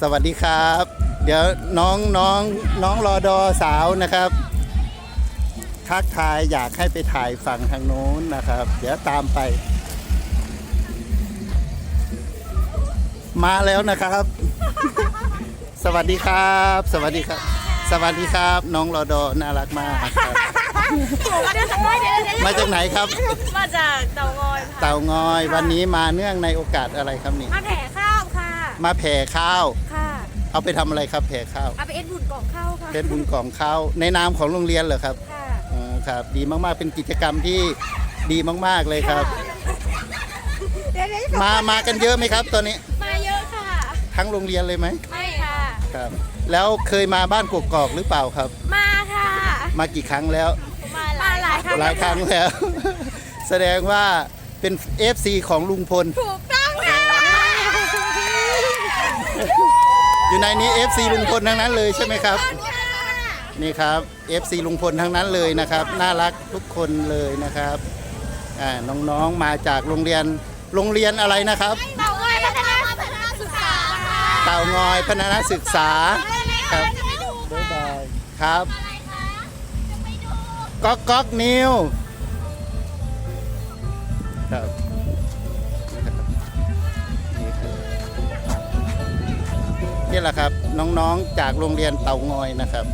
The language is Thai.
สวัสดีครับ เดี๋ยวน้องน้องน้องรอดอสาวนะครับ ทักทายอยากให้ไปถ่ายฝั่งทางโน้นนะครับ เดี๋ยวตามไป มาแล้วนะครับ สวัสดีครับ สวัสดีครับ สวัสดีครับ น้องรอดอน่ารักมากครับมาเดี๋ยวสักหน่อยเดี๋ยวเดี๋ยวมาจากไหนครับ มาจากเตางอยค่ะเต่างอยวันนี้มาเนื่องในโอกาสอะไรครับนี่มาแผ่ข้าวค่ะ มาแผ่ข้าว ค่ะเอาไปทำอะไรครับแผ่ข้าวเอาไปเอ็ดบุญกล่องข้าวค่ะเป็นบุญกองข้าวในนามของโรงเรียนเหรอครับค่ะอ๋อครับ ดีมากๆเป็นกิจกรรมที่ดีมากๆเลยครับ เดี๋ยวเดี๋ยวมามากันเยอะไหมครับตอนนี้มาเยอะค่ะ ทั้งโรงเรียนเลยไหมไม่ค่ะ ครับ แล้วเคยมาบ้านกกอกหรือเปล่าครับ มาค่ะ มากี่ครั้งแล้ว มาหลายครั้งหลายครั้งแล้ว แสดงว่าเป็น FC ของลุงพล ถูกต้องค่ะ อยู่ในนี้ FC ลุงพลทั้งนั้นเลยใช่ไหมครับ นี่ครับ FC ลุงพลทั้งนั้นเลยนะครับ น่ารักทุกคนเลยนะครับอ่าน้องๆมาจากโรงเรียนโรงเรียนอะไรนะครับ เตางอยพัฒนาพัฒนาศึกษาค่ะเต่างอยพัฒนาศึกษาครับจะไปดูบ๊ายบายครับก๊อกก๊อกนิวครับ นี่แหละครับ น้องๆจากโรงเรียนเต่างอยนะครับ